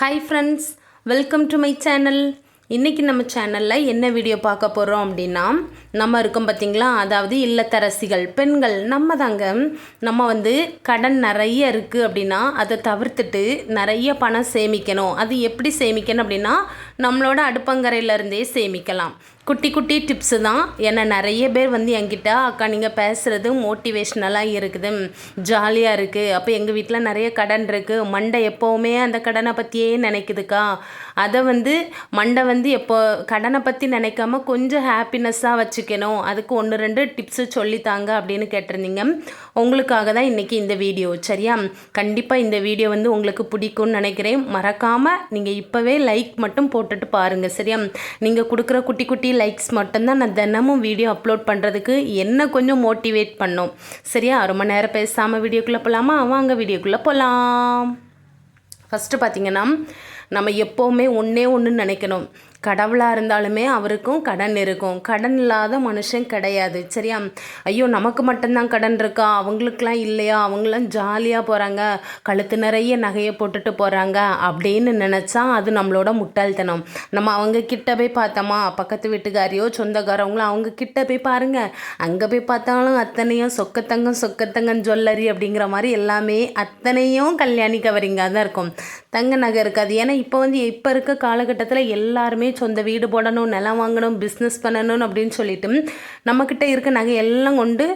Hi friends welcome to my channel இன்றைக்கி நம்ம சேனலில் என்ன வீடியோ பார்க்க போகிறோம் அப்படின்னா நம்ம இருக்கோம் பார்த்தீங்களா அதாவது இல்லத்தரசிகள் பெண்கள் நம்ம தாங்க நம்ம வந்து கடன் நிறைய இருக்குது அப்படின்னா அதை தவிர்த்துட்டு நிறைய பணம் சேமிக்கணும். அது எப்படி சேமிக்கணும் அப்படின்னா நம்மளோட அடுப்பங்கரையிலேருந்தே சேமிக்கலாம். குட்டி குட்டி டிப்ஸு தான். ஏன்னா நிறைய பேர் வந்து என்கிட்ட அக்கா நீங்கள் பேசுகிறது மோட்டிவேஷ்னலாக இருக்குது. ஜாலியாக இருக்குது அப்போ எங்கள் வீட்டில் நிறைய கடன் இருக்குது மண்டை எப்போவுமே அந்த கடனை பற்றியே நினைக்குதுக்கா? அதை வந்து மண்டை வந்து எப்போ கடனை பற்றி நினைக்காம கொஞ்சம் ஹாப்பினஸ்ஸாக வச்சு வச்சுக்கணும் அதுக்கு ஒன்று ரெண்டு டிப்ஸு சொல்லித்தாங்க அப்படின்னு கேட்டிருந்தீங்க. உங்களுக்காக தான் இன்றைக்கி இந்த வீடியோ சரியா? கண்டிப்பாக இந்த வீடியோ வந்து உங்களுக்கு பிடிக்கும்னு நினைக்கிறேன். மறக்காமல் நீங்கள் இப்போவே லைக் மட்டும் போட்டுட்டு பாருங்கள் சரியா? நீங்கள் கொடுக்குற குட்டி குட்டி லைக்ஸ் மட்டும்தான் நான் தினமும் வீடியோ அப்லோட் பண்ணுறதுக்கு என்ன கொஞ்சம் மோட்டிவேட் பண்ணும். சரியா? ரொம்ப நேரம் பேசாமல் வீடியோக்குள்ளே போகலாமா வாங்க வீடியோக்குள்ளே போகலாம் ஃபஸ்ட்டு பார்த்தீங்கன்னா நம்ம எப்போவுமே ஒன்றே ஒன்று நினைக்கணும். கடவுளாக இருந்தாலுமே அவருக்கும் கடன் இருக்கும். கடன் இல்லாத மனுஷன் கிடையாது. சரியா? ஐயோ நமக்கு மட்டும்தான் கடன் இருக்கா? அவங்களுக்கெலாம் இல்லையா? அவங்களாம் ஜாலியாக போகிறாங்க கழுத்து நிறைய நகையை போட்டுட்டு போகிறாங்க அப்படின்னு நினச்சா அது நம்மளோட முட்டாள்தனம். நம்ம அவங்க கிட்ட போய் பார்த்தோமா? பக்கத்து வீட்டுக்காரியோ சொந்தக்காரவங்களோ அவங்க கிட்ட போய் பாருங்கள் அங்கே போய் பார்த்தாலும் அத்தனையும் சொக்கத்தங்கம் சொக்கத்தங்கம் ஜுவல்லரி அப்படிங்கிற மாதிரி எல்லாமே அத்தனையும் கல்யாணி கவரிங்காக தான் இருக்கும். தங்க நகை இருக்காது. ஏன்னா இப்போ வந்து இப்போ இருக்க காலகட்டத்தில் எல்லாருமே சொந்த வீடு போடணும் நிலம் வாங்கணும் பிஸ்னஸ் பண்ணணும் அப்படின்னு சொல்லிட்டு நம்மக்கிட்ட இருக்க நகை எல்லாம் கொண்டு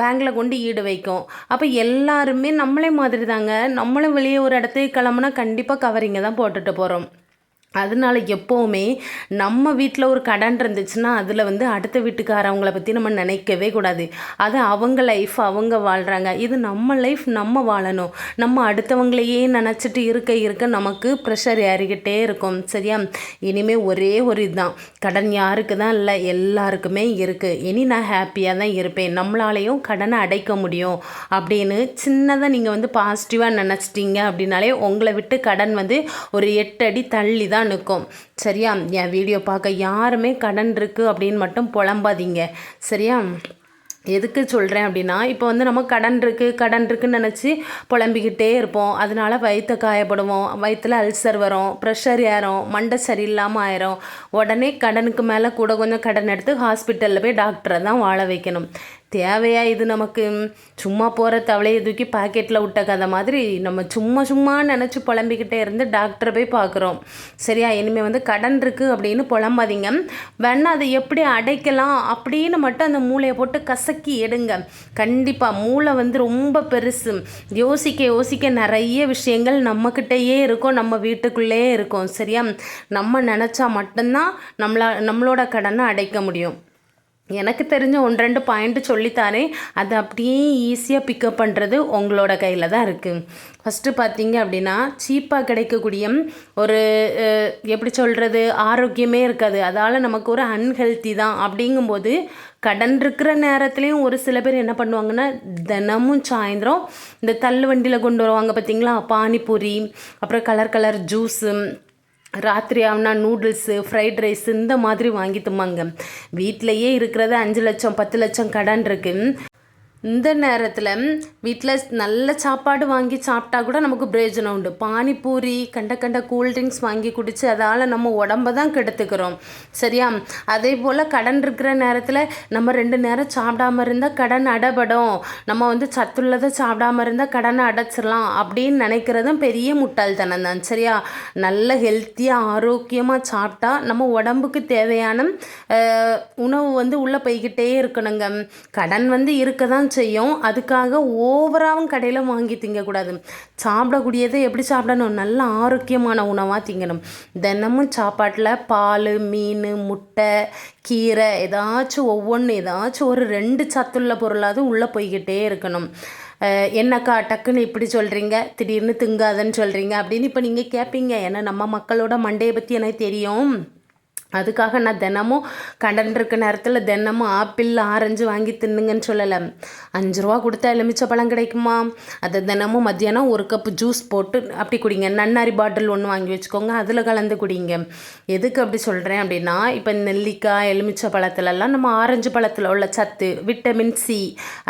பேங்கில் கொண்டு ஈடு வைக்கும். அப்போ எல்லாருமே நம்மளே மாதிரி தாங்க நம்மளும் வெளியே ஒரு இடத்துக்கு கிளம்புனா கண்டிப்பாக கவரிங்க தான் போட்டுட்டு போகிறோம் அதனால எப்போவுமே நம்ம வீட்டில் ஒரு கடன் இருந்துச்சுன்னா அதில் வந்து அடுத்த வீட்டுக்காரவங்கள பற்றி நம்ம நினைக்கவே கூடாது. அது அவங்க லைஃப் அவங்க வாழ்கிறாங்க இது நம்ம லைஃப் நம்ம வாழணும். நம்ம அடுத்தவங்களையே நினச்சிட்டு இருக்க இருக்க நமக்கு ப்ரெஷர் ஏறிக்கிட்டே இருக்கும். சரியா? இனிமேல் ஒரே ஒரு இதுதான். கடன் யாருக்கு தான் இல்லை எல்லாருக்குமே இருக்குது இனி நான் ஹாப்பியாக தான் இருப்பேன். நம்மளாலேயும் கடனை அடைக்க முடியும். அப்படின்னு சின்னதாக நீங்கள் வந்து பாசிட்டிவாக நினச்சிட்டிங்க அப்படின்னாலே உங்களை விட்டு கடன் வந்து ஒரு எட்டு அடி தள்ளி தான் நிற்கும். சரியா? என் வீடியோ பார்க்க யாருமே கடன் இருக்குது அப்படின்னு மட்டும் புலம்பாதீங்க. சரியா? எதுக்கு சொல்கிறேன் அப்படின்னா இப்போ வந்து நம்ம கடன் இருக்குது கடன் இருக்குன்னு நினச்சி புலம்பிக்கிட்டே இருப்போம். அதனால வயிற்ற காயப்படுவோம் வயிற்றில் அல்சர் வரும் ப்ரெஷர் ஏறும் மண்டை சரியில்லாமல் ஆயிரும். உடனே கடனுக்கு மேலே கூட கொஞ்சம் கடன் எடுத்து ஹாஸ்பிட்டலில் போய் டாக்டரை தான் வாழ வைக்கணும். தேவையா இது நமக்கு? சும்மா போகிற தவளையை தூக்கி பாக்கெட்டில் விட்ட கதை மாதிரி நம்ம சும்மா சும்மா நினச்சி புலம்பிக்கிட்டே இருந்து டாக்டரை போய் பார்க்குறோம் சரியா? இனிமேல் வந்து கடன் இருக்குது அப்படின்னு புலம்பாதீங்க. வேணா அதை எப்படி அடைக்கலாம் அப்படின்னு மட்டும் அந்த மூளையை போட்டு கசக்கி எடுங்க. கண்டிப்பாக மூளை வந்து ரொம்ப பெருசு. யோசிக்க யோசிக்க நிறைய விஷயங்கள் நம்மக்கிட்டேயே இருக்கும். நம்ம வீட்டுக்குள்ளேயே இருக்கும். சரியா? நம்ம நினச்சா மட்டும்தான் நம்மளா நம்மளோட கடனை அடைக்க முடியும். எனக்கு தெரிஞ்ச ஒன்று ரெண்டு பாயிண்ட்டு சொல்லித்தாரேன் அதை அப்படியே ஈஸியாக பிக்கப் பண்ணுறது உங்களோட கையில் தான் இருக்குது ஃபஸ்ட்டு பார்த்தீங்க அப்படின்னா சீப்பாக கிடைக்கக்கூடிய ஒரு எப்படி சொல்கிறது ஆரோக்கியமே இருக்காது. அதால் நமக்கு ஒரு அன்ஹெல்த்தி தான். அப்படிங்கும்போது கடன் இருக்கிற நேரத்துலையும் ஒரு சில பேர் என்ன பண்ணுவாங்கன்னா தினமும் சாயந்தரம் இந்த தள்ளு வண்டியில் கொண்டு வருவாங்க பார்த்தீங்களா பானிபூரி அப்புறம் கலர் கலர் ஜூஸு ராத்திரி ஆகுனா நூடுல்ஸு ஃப்ரைட் ரைஸ் இந்த மாதிரி வாங்கி தும்பாங்க. வீட்டிலையே இருக்கிறது அஞ்சு லட்சம் பத்து லட்சம் கடன் இருக்குது இந்த நேரத்தில் வீட்டில் நல்ல சாப்பாடு வாங்கி சாப்பிட்டா கூட நமக்கு பிரயோஜனம் உண்டு. பானிபூரி கண்ட கண்ட கூல்ட்ரிங்க்ஸ் வாங்கி குடித்து அதால் நம்ம உடம்ப தான் கெடுத்துக்கிறோம். சரியா? அதே போல் கடன் இருக்கிற நேரத்தில் நம்ம ரெண்டு நேரம் சாப்பிடாம இருந்தால் கடன் அடைபடும். நம்ம வந்து சத்துள்ளதை சாப்பிடாம இருந்தால் கடனை அடைச்சிடலாம் அப்படின்னு நினைக்கிறதும் பெரிய முட்டாள்தனம் தான். சரியா? நல்ல ஹெல்த்தியாக ஆரோக்கியமாக சாப்பிட்டா நம்ம உடம்புக்கு தேவையான உணவு வந்து உள்ளே போய்கிட்டே இருக்கணுங்க. கடன் வந்து இருக்க தான் செய்யும். அதுக்காக ஓவராகவும் கடையில் வாங்கி திங்கக்கூடாது. சாப்பிடக்கூடியதை எப்படி சாப்பிடணும்? நல்ல ஆரோக்கியமான உணவாக திங்கணும். தினமும் சாப்பாட்டில் பால் மீன் முட்டை கீரை ஏதாச்சும் ஒவ்வொன்று ஏதாச்சும் ஒரு ரெண்டு சத்துள்ள பொருளாவது உள்ளே போய்கிட்டே இருக்கணும். என்னக்கா டக்குன்னு இப்படி சொல்கிறீங்க திடீர்னு திங்காதன்னு சொல்கிறீங்க அப்படின்னு இப்போ நீங்கள் கேட்பீங்க ஏன்னா நம்ம மக்களோட மண்டையை பற்றி எனக்கு தெரியும். அதுக்காக நான் தினமும் கடன் இருக்க நேரத்தில் தினமும் ஆப்பிள் ஆரஞ்சு வாங்கி தின்னுங்கன்னு சொல்லலை. அஞ்சு ரூபா கொடுத்தா எலுமிச்சை பழம் கிடைக்குமா? அதை தினமும் மத்தியானம் ஒரு கப்பு ஜூஸ் போட்டு அப்படி குடிங்க. நன்னாரி பாட்டில் ஒன்று வாங்கி வச்சுக்கோங்க. அதில் கலந்து குடிங்க. எதுக்கு அப்படி சொல்கிறேன் அப்படின்னா இப்போ நெல்லிக்காய் எலுமிச்சை பழத்துலலாம் நம்ம ஆரஞ்சு பழத்தில் உள்ள சத்து விட்டமின் சி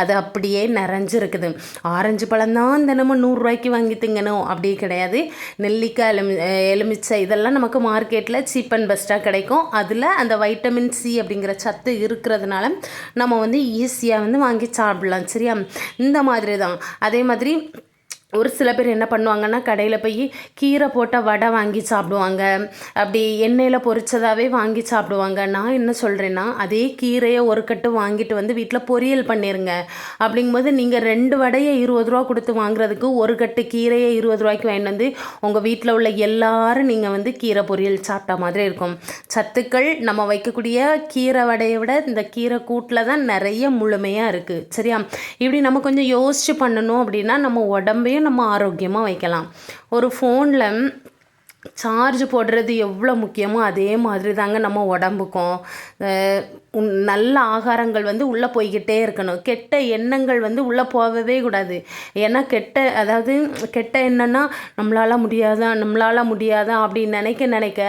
அது அப்படியே நிறைஞ்சிருக்குது. ஆரஞ்சு பழம் தான் தினமும் நூறுரூவாய்க்கு வாங்கி திங்கணும். அப்படி கிடையாது. நெல்லிக்காய் எலுமி எலுமிச்சை இதெல்லாம் நமக்கு மார்க்கெட்டில் சீப் அண்ட் பெஸ்ட்டாக கிடைக்கும். அதில் அந்த வைட்டமின் சி அப்படிங்கிற சத்து இருக்கிறதுனால நம்ம வந்து ஈஸியாக வந்து வாங்கி சாப்பிடலாம் சரியா? இந்த மாதிரி தான் அதே மாதிரி ஒரு சில பேர் என்ன பண்ணுவாங்கன்னா கடையில் போய் கீரை போட்ட வடை வாங்கி சாப்பிடுவாங்க. அப்படி எண்ணெயில் பொரிச்சதாகவே வாங்கி சாப்பிடுவாங்க. நான் என்ன சொல்கிறேன்னா அதே கீரையை ஒரு கட்டு வாங்கிட்டு வந்து வீட்டில் பொரியல் பண்ணிடுங்க அப்படிங்கும்போது நீங்கள் ரெண்டு வடையை இருபது ரூபா கொடுத்து வாங்குறதுக்கு ஒரு கட்டு கீரையை இருபது ரூபாய்க்கு வாங்கிட்டு வந்து உங்கள் வீட்டில் உள்ள எல்லாரும் நீங்கள் வந்து கீரை பொரியல் சாப்பிட்ட மாதிரி இருக்கும். சத்துக்கள் நம்ம வைக்கக்கூடிய கீரை வடையை விட இந்த கீரை கூட்டில் தான் நிறைய முழுமையாக இருக்குது சரியா? இப்படி நம்ம கொஞ்சம் யோசிச்சு பண்ணணும் அப்படின்னா நம்ம உடம்பையும் நம்ம ஆரோக்கியமாக வைக்கலாம். ஒரு ஃபோனில் சார்ஜ் போடுறது எவ்வளோ முக்கியமோ அதே மாதிரி தாங்க நம்ம உடம்புக்கும். உன் நல்ல ஆகாரங்கள் வந்து உள்ளே போய்கிட்டே இருக்கணும். கெட்ட எண்ணங்கள் வந்து உள்ளே போகவே கூடாது. ஏன்னா கெட்ட அதாவது கெட்ட எண்ணம்னா நம்மளால் முடியாதா நம்மளால் முடியாதா அப்படின்னு நினைக்க நினைக்க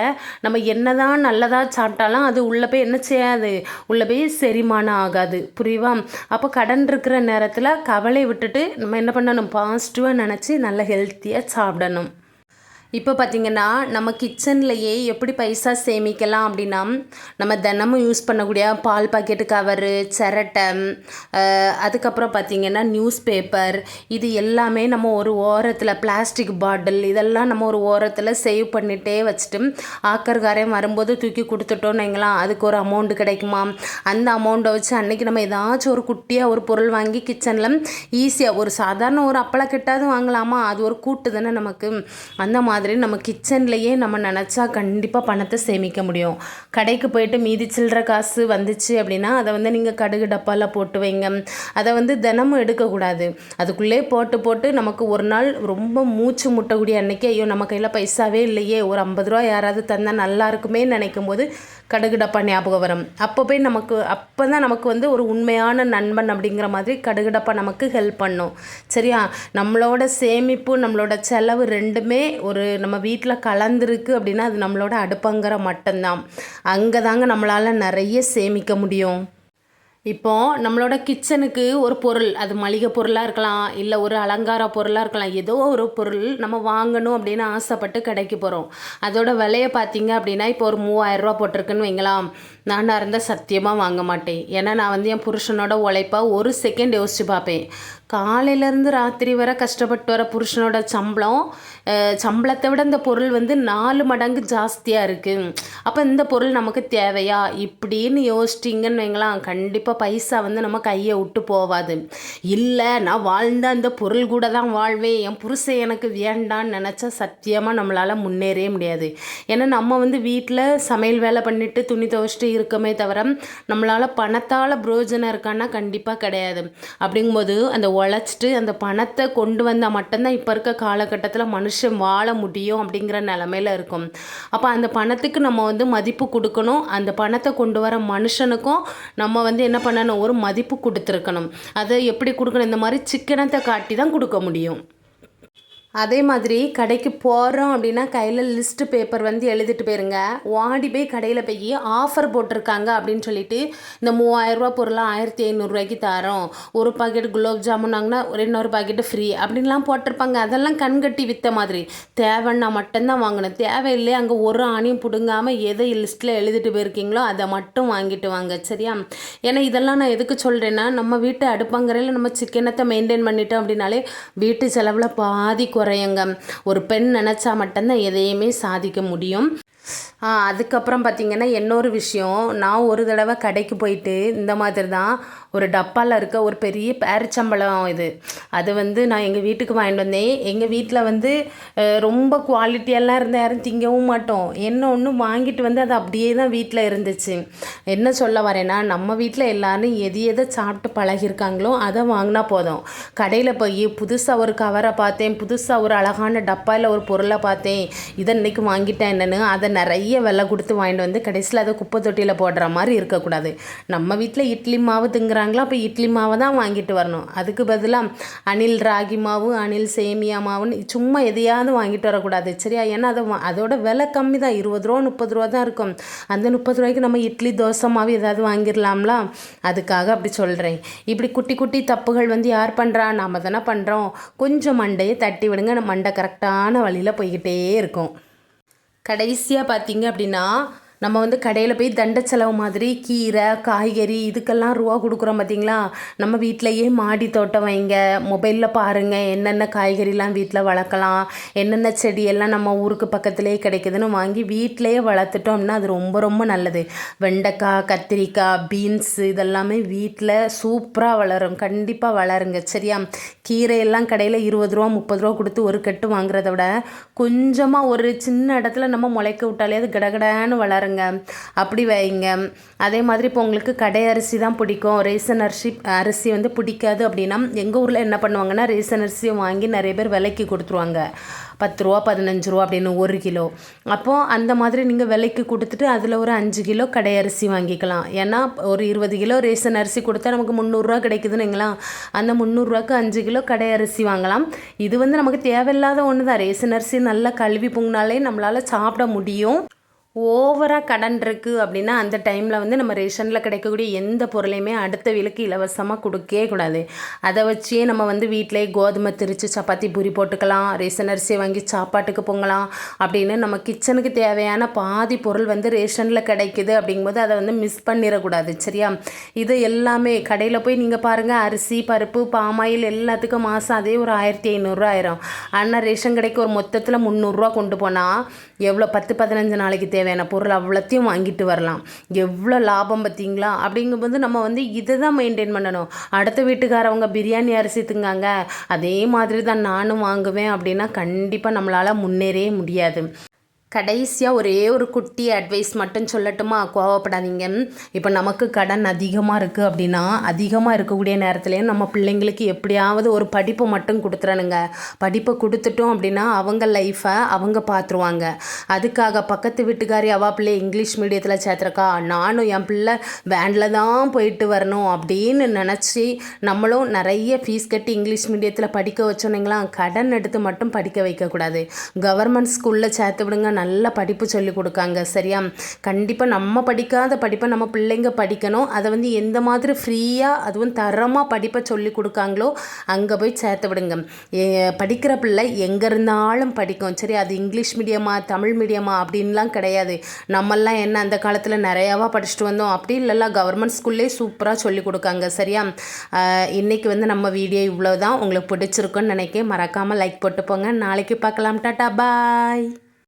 நம்ம என்னதான் நல்லதாக சாப்பிட்டாலும் அது உள்ளே போய் என்ன செய்யாது? உள்ளே போய் செரிமானம் ஆகாது. புரியுவா அப்போ கடன் இருக்கிற நேரத்தில் கவலை விட்டுட்டு நம்ம என்ன பண்ணணும்? பாசிட்டிவாக நினச்சி நல்ல ஹெல்த்தியாக சாப்பிடணும். இப்போ பார்த்திங்கன்னா நம்ம கிச்சன்லையே எப்படி பைசா சேமிக்கலாம் அப்படின்னா நம்ம தினமும் யூஸ் பண்ணக்கூடிய பால் பாக்கெட்டு கவரு சிரட்டை அதுக்கப்புறம் பார்த்திங்கன்னா நியூஸ் பேப்பர் இது எல்லாமே நம்ம ஒரு ஓரத்தில் பிளாஸ்டிக் பாட்டில் இதெல்லாம் நம்ம ஒரு ஓரத்தில் சேவ் பண்ணிகிட்டே வச்சுட்டு ஆக்கர்காரையும் வரும்போது தூக்கி கொடுத்துட்டோம்னு வைங்களேன் அதுக்கு ஒரு அமௌண்ட்டு கிடைக்குமா? அந்த அமௌண்ட்டை வச்சு அன்னைக்கு நம்ம ஏதாச்சும் ஒரு குட்டியாக ஒரு பொருள் வாங்கி கிச்சனில் ஈஸியாக ஒரு சாதாரண ஒரு அப்பளக்கெட்டாவது வாங்கலாமா? அது ஒரு கூட்டு தானே நமக்கு. அந்த மாதிரி நம்ம கிச்சன்லேயே நம்ம நினச்சா கண்டிப்பாக பணத்தை சேமிக்க முடியும். கடைக்கு போயிட்டு மீதி சில்லற காசு வந்துச்சு அப்படின்னா அதை வந்து நீங்கள் கடுகு டப்பாவில் போட்டு வைங்க. அதை வந்து தினமும் எடுக்கக்கூடாது. அதுக்குள்ளே போட்டு போட்டு நமக்கு ஒரு நாள் ரொம்ப மூச்சு முட்டக்கூடிய அன்னைக்கு ஐயோ நம்ம கையில் பைசாவே இல்லையே. ஒரு ஐம்பது ரூபா யாராவது தந்தால் நல்லா இருக்குமே நினைக்கும் போது கடுகு டப்பா ஞாபகம் வரும். அப்போ போய் நமக்கு அப்போ தான் நமக்கு வந்து ஒரு உண்மையான நண்பன் அப்படிங்கிற மாதிரி கடுகு டப்பா நமக்கு ஹெல்ப் பண்ணும். சரியா? நம்மளோட சேமிப்பு நம்மளோட செலவு ரெண்டுமே ஒரு நம்ம வீட்டில் கலந்துருக்கு அப்படின்னா அது நம்மளோட அடுப்பங்கிற மட்டும்தான். அங்கே தாங்க நம்மளால் நிறைய சேமிக்க முடியும். இப்போ நம்மளோட கிச்சனுக்கு ஒரு பொருள் அது மளிகை பொருளாக இருக்கலாம் இல்லை ஒரு அலங்கார பொருளாக இருக்கலாம் ஏதோ ஒரு பொருள் நம்ம வாங்கணும் அப்படின்னு ஆசைப்பட்டு கடைக்கு போகிறோம் அதோட விலையை பார்த்தீங்க அப்படின்னா இப்போ ஒரு மூவாயிரரூவா போட்டிருக்குன்னு வைங்களாம் நானாக இருந்தால் சத்தியமாக வாங்க மாட்டேன். ஏன்னா நான் வந்து என் புருஷனோட உழைப்பா ஒரு செகண்ட் யோசிச்சு பார்ப்பேன். காலையிலேருந்து ராத்திரி வர கஷ்டப்பட்டு வர புருஷனோட சம்பளம் சம்பளத்தை விட இந்த பொருள் வந்து நாலு மடங்கு ஜாஸ்தியாக இருக்குது அப்போ இந்த பொருள் நமக்கு தேவையா? இப்படின்னு யோசிச்சிங்கன்னு வைங்களாம் கண்டிப்பாக பைசா வந்து நம்ம கையை விட்டு போகாது இல்லை நான் வாழ்ந்த அந்த பொருள் கூட தான் வாழ்வேன். என் புருஷன் எனக்கு வேண்டான்னு நினச்சா சத்தியமாக நம்மளால் முன்னேறவே முடியாது. ஏன்னா நம்ம வந்து வீட்டில் சமையல் வேலை பண்ணிட்டு துணி துவச்சிட்டு இருக்கமே தவிர நம்மளால் பணத்தால் பிரயோஜனம் இருக்கான்னா கண்டிப்பாக கிடையாது. அப்படிங்கும்போது அந்த உழைச்சிட்டு அந்த பணத்தை கொண்டு வந்தால் மட்டும்தான் இப்போ இருக்க காலகட்டத்தில் மனுஷன் வாழ முடியும் அப்படிங்கிற நிலமையில இருக்கும். அப்போ அந்த பணத்துக்கு நம்ம வந்து மதிப்பு கொடுக்கணும். அந்த பணத்தை கொண்டு வர மனுஷனுக்கும் நம்ம வந்து என்ன பண்ணணும் ஒரு மதிப்பு கொடுத்துருக்கணும். அதை எப்படி கொடுக்கணும்? இந்த மாதிரி சிக்கனத்தை காட்டி தான் கொடுக்க முடியும். அதே மாதிரி கடைக்கு போகிறோம் அப்படின்னா கையில் லிஸ்ட்டு பேப்பர் வந்து எழுதிட்டு போயிருங்க. ஓடி போய் கடையில் போய் ஆஃபர் போட்டிருக்காங்க அப்படின்னு சொல்லிட்டு இந்த மூவாயிரரூபா பொருளை ஆயிரத்தி ஐநூறுரூவாய்க்கு தரோம். ஒரு பாக்கெட் குலோப் ஜாமுன் வாங்கினா ஒரு இன்னொரு பாக்கெட்டு ஃப்ரீ அப்படின்லாம் போட்டிருப்பாங்க. அதெல்லாம் கண்கட்டி விற்ற மாதிரி. தேவைன்னா மட்டும்தான் வாங்கணும். தேவையில்லையே அங்கே ஒரு ஆணியும் பிடுங்காமல் எதை லிஸ்ட்டில் எழுதிட்டு போயிருக்கீங்களோ அதை மட்டும் வாங்கிட்டு வாங்க சரியா? ஏன்னா இதெல்லாம் நான் எதுக்கு சொல்கிறேன்னா நம்ம வீட்டு அடுப்பங்கரையில் நம்ம சிக்கனத்தை மெயின்டைன் பண்ணிட்டோம் அப்படின்னாலே வீட்டு செலவில் பாதி குறையுங்க. ஒரு பெண் நினச்சா மட்டும்தான் எதையுமே சாதிக்க முடியும். அதுக்கப்புறம் பார்த்தீங்கன்னா இன்னொரு விஷயம். நான் ஒரு தடவை கடைக்கு போயிட்டு இந்த மாதிரி தான் ஒரு டப்பாவில் இருக்க ஒரு பெரிய பேரிச்சம்பழம் இது. அது வந்து நான் எங்கள் வீட்டுக்கு வாங்கிட்டு வந்தேன். எங்கள் வீட்டில் வந்து ரொம்ப குவாலிட்டியெல்லாம் இருந்தால் யாரும் திங்கவும் மாட்டோம். என்ன ஒன்று வாங்கிட்டு வந்து அது அப்படியே தான் வீட்டில் இருந்துச்சு. என்ன சொல்ல வரேன்னா நம்ம வீட்டில் எல்லோரும் எது எதை சாப்பிட்டு பழகிருக்காங்களோ அதை வாங்கினா போதும். கடையில் போய் புதுசாக ஒரு கவரை பார்த்தேன். புதுசாக ஒரு அழகான டப்பாவில் ஒரு பொருளை பார்த்தேன். இதை இன்னைக்கு வாங்கிட்டேன் என்னன்னு அதை நிறைய விலை கொடுத்து வாங்கிட்டு வந்து கடைசியில் அதை குப்பை தொட்டியில் போடுற மாதிரி இருக்கக்கூடாது. நம்ம வீட்டில் இட்லி மாவு திங்குறாங்களோ அப்போ இட்லி மாவை தான் வாங்கிட்டு வரணும். அதுக்கு பதிலாக அணில் ராகி மாவு அணில் சேமியா மாவுன்னு சும்மா எதையாவது வாங்கிட்டு வரக்கூடாது. சரியா? ஏன்னா அதை அதோட விலை கம்மி தான். இருபது ரூபா முப்பது ரூபா தான் இருக்கும். அந்த முப்பது ரூபாய்க்கு நம்ம இட்லி தோசை மாவு ஏதாவது வாங்கிடலாம்ல? அதுக்காக அப்படி சொல்கிறேன் இப்படி குட்டி குட்டி தப்புகள் வந்து யார் பண்ணுறா நாம் தானே பண்ணுறோம் கொஞ்சம் மண்டையை தட்டி விடுங்க. மண்டை கரெக்டான வழியில் போய்கிட்டே இருக்கும். கடைசியாக பார்த்தீங்க அப்படின்னா நம்ம வந்து கடையில் போய் தண்ட செலவு மாதிரி கீரை காய்கறி இதுக்கெல்லாம் ரூபா கொடுக்குறோம் பார்த்தீங்களா நம்ம வீட்டிலையே மாடி தோட்டம் வைங்க. மொபைலில் பாருங்கள் என்னென்ன காய்கறிலாம் வீட்டில் வளர்க்கலாம். என்னென்ன செடியெல்லாம் நம்ம ஊருக்கு பக்கத்துலேயே கிடைக்குதுன்னு வாங்கி வீட்டிலேயே வளர்த்துட்டோம்னா அது ரொம்ப ரொம்ப நல்லது. வெண்டைக்காய் கத்திரிக்காய் பீன்ஸ் இதெல்லாமே வீட்டில் சூப்பராக வளரும். கண்டிப்பாக வளருங்க. சரியா? கீரையெல்லாம் கடையில் இருபது ரூபா முப்பது ரூபா கொடுத்து ஒரு கட்டு வாங்குறத விட கொஞ்சமாக ஒரு சின்ன இடத்துல நம்ம முளைக்க விட்டாலே அது கடகடான்னு பாருங்க. அப்படி வைங்க அதே மாதிரி இப்போ உங்களுக்கு கடை அரிசி தான் பிடிக்கும். ரேசன் அரிசி அரிசி வந்து பிடிக்காது அப்படின்னா எங்கள் ஊரில் என்ன பண்ணுவாங்கன்னா ரேசன் அரிசியை வாங்கி நிறைய பேர் விலைக்கு கொடுத்துருவாங்க. பத்து ரூபா பதினஞ்சு ரூபா அப்படின்னு ஒரு கிலோ. அப்போது அந்த மாதிரி நீங்கள் விலைக்கு கொடுத்துட்டு அதில் ஒரு அஞ்சு கிலோ கடை அரிசி வாங்கிக்கலாம். ஏன்னா ஒரு இருபது கிலோ ரேஷன் அரிசி கொடுத்தா நமக்கு முந்நூறுரூவா கிடைக்குதுன்னுங்களா அந்த முந்நூறுரூவாக்கு அஞ்சு கிலோ கடை அரிசி வாங்கலாம். இது வந்து நமக்கு தேவையில்லாத ஒன்று தான் ரேஷன் அரிசி நல்லா கழுவி பொங்கினாலே நம்மளால் சாப்பிட முடியும். ஓவராக கடன் இருக்குது அப்படின்னா அந்த டைமில் வந்து நம்ம ரேஷனில் கிடைக்கக்கூடிய எந்த பொருளையுமே அடுத்த விலைக்கு இலவசமாக கொடுக்கவே கூடாது. அதை வச்சே நம்ம வந்து வீட்டிலே கோதுமை திரித்து சப்பாத்தி பூரி போட்டுக்கலாம் ரேஷன் அரிசியை வாங்கி சாப்பாட்டுக்கு பொங்கலாம் அப்படின்னு நம்ம கிச்சனுக்கு தேவையான பாதி பொருள் வந்து ரேஷனில் கிடைக்குது அப்படிங்கும்போது அதை வந்து மிஸ் பண்ணிடக்கூடாது சரியா? இது எல்லாமே கடையில் போய் நீங்கள் பாருங்கள் அரிசி பருப்பு பாமாயில் எல்லாத்துக்கும் மாதம் அதே ஒரு ஆயிரத்தி ஐநூறுரூவா ஆயிரும். ஆனால் ரேஷன் கடைக்கு ஒரு மொத்தத்தில் முந்நூறுரூவா கொண்டு போனால் எவ்வளோ பத்து பதினஞ்சு நாளைக்கு தேவை. தேவையான பொருள் அவ்வளோத்தையும் வாங்கிட்டு வரலாம். எவ்வளோ லாபம் பார்த்தீங்களா? அப்படிங்கும்போது நம்ம வந்து இதை தான் மெயின்டைன் பண்ணணும். அடுத்த வீட்டுக்காரவங்க பிரியாணி அரிசி திங்காங்க. அதே மாதிரி தான் நானும் வாங்குவேன் அப்படின்னா கண்டிப்பாக நம்மளால் முன்னேறவே முடியாது. கடைசியாக ஒரே ஒரு குட்டி அட்வைஸ் மட்டும் சொல்லட்டுமா? கோவப்படாதீங்க. இப்போ நமக்கு கடன் அதிகமாக இருக்குது அப்படின்னா அதிகமாக இருக்கக்கூடிய நேரத்துலேயே நம்ம பிள்ளைங்களுக்கு எப்படியாவது ஒரு படிப்பை மட்டும் கொடுத்துறனுங்க படிப்பை கொடுத்துட்டோம் அப்படின்னா அவங்க லைஃப்பை அவங்க பார்த்துருவாங்க அதுக்காக பக்கத்து வீட்டுக்காரி அவா பிள்ளை இங்கிலீஷ் மீடியத்தில் சேர்த்துருக்கா? நானும் என் பிள்ளை வேனில் தான் போயிட்டு வரணும். அப்படின்னு நினச்சி நம்மளும் நிறைய ஃபீஸ் கட்டி இங்கிலீஷ் மீடியத்தில் படிக்க வச்சோன்னீங்களா கடன் எடுத்து மட்டும் படிக்க வைக்கக்கூடாது. கவர்மெண்ட் ஸ்கூலில் சேர்த்து விடுங்க நல்ல படிப்பு சொல்லி கொடுக்காங்க. சரியா? கண்டிப்பாக நம்ம படிக்காத படிப்பை நம்ம பிள்ளைங்க படிக்கணும். அதை வந்து எந்த மாதிரி ஃப்ரீயாக அதுவும் தரமாக படிப்பை சொல்லி கொடுக்காங்களோ அங்கே போய் சேர்த்து விடுங்க. ஏ- படிக்கிற பிள்ளை எங்கே இருந்தாலும் படிக்கும். சரி அது இங்கிலீஷ் மீடியமா தமிழ் மீடியமா அப்படின்லாம் கிடையாது. நம்மெல்லாம் என்ன அந்த காலத்தில் நிறையாவா படிச்சுட்டு வந்தோம். அப்படி இல்லைல்ல கவர்மெண்ட் ஸ்கூல்லே சூப்பராக சொல்லி கொடுக்காங்க. சரியா? ஆஹ் இன்னைக்கு வந்து நம்ம வீடியோ இவ்வளோ தான் உங்களுக்கு பிடிச்சிருக்குன்னு நினைக்க மறக்காமல் லைக் போட்டு போங்க நாளைக்கு பார்க்கலாம். Tata bye.